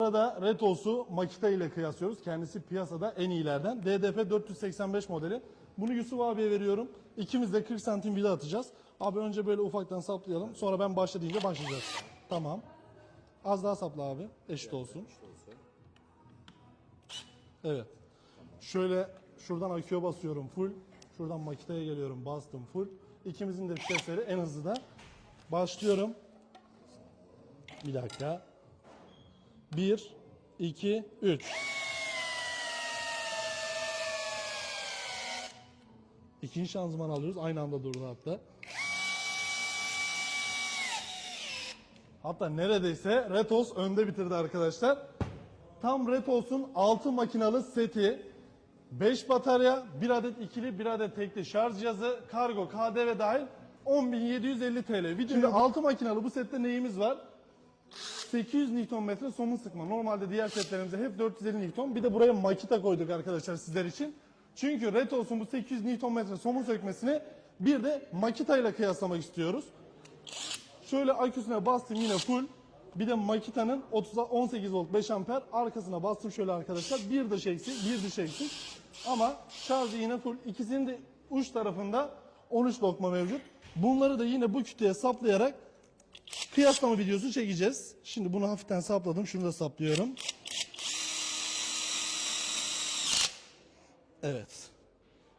Sırada Retos'u Makita ile kıyaslıyoruz. Kendisi piyasada en iyilerden. DDP 485 modeli. Bunu Yusuf abiye veriyorum. İkimiz de 40 santim vida atacağız. Abi önce böyle ufaktan saplayalım. Sonra ben başla deyince başlayacağız. Tamam. Az daha sapla abi. Eşit olsun. Evet. Şöyle şuradan aküye basıyorum full. Şuradan Makita'ya geliyorum bastım full. İkimizin de vitesleri en hızlı da. Başlıyorum. Bir dakika. 1, 2, 3. İkinci şanzıman alıyoruz. Aynı anda durdu hatta. Hatta neredeyse Retos önde bitirdi arkadaşlar. Tam Retos'un 6 makinalı seti. 5 batarya, 1 adet ikili, 1 adet tekli şarj cihazı, kargo, KDV dahil 10.750 TL. Videoda 6 makinalı bu sette neyimiz var? 800 Nm somun sıkma. Normalde diğer setlerimizde hep 450 Nm. Bir de buraya Makita koyduk arkadaşlar sizler için. Çünkü Retos'un bu 800 Nm somun sökmesini bir de Makita ile kıyaslamak istiyoruz. Şöyle aküsüne bastım yine full. Bir de Makita'nın 30 18 volt 5 amper arkasına bastım şöyle arkadaşlar. Bir dış eksik, bir dış eksik. Ama şarjı yine full. İkisinin de uç tarafında 13 lokma mevcut. Bunları da yine bu kütüye saplayarak kıyaslama videosu çekeceğiz. Şimdi bunu hafiften sapladım. Şunu da saplıyorum. Evet.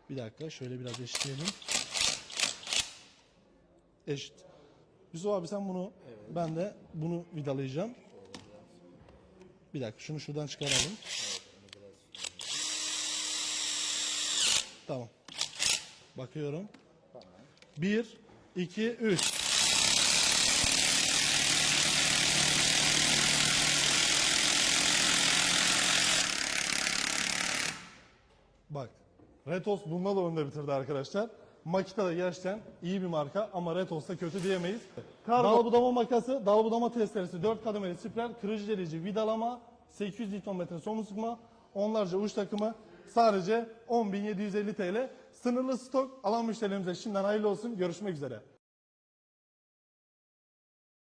Bir dakika şöyle biraz eşitleyelim. Eşit. Yusuf abi sen bunu ben de bunu vidalayacağım. Bir dakika şunu şuradan çıkaralım. Tamam. Bakıyorum. Bir, iki, üç. Bak. Retos bununla da önde bitirdi arkadaşlar. Makita da gerçekten iyi bir marka ama Retos da kötü diyemeyiz. Dal budama makası, dal budama testeresi, 4 kademeli spiral, kırıcı delici, vidalama, 800 Nm somun sıkma, onlarca uç takımı sadece 10.750 TL. Sınırlı stok alan müşterilerimize şimdiden hayırlı olsun. Görüşmek üzere.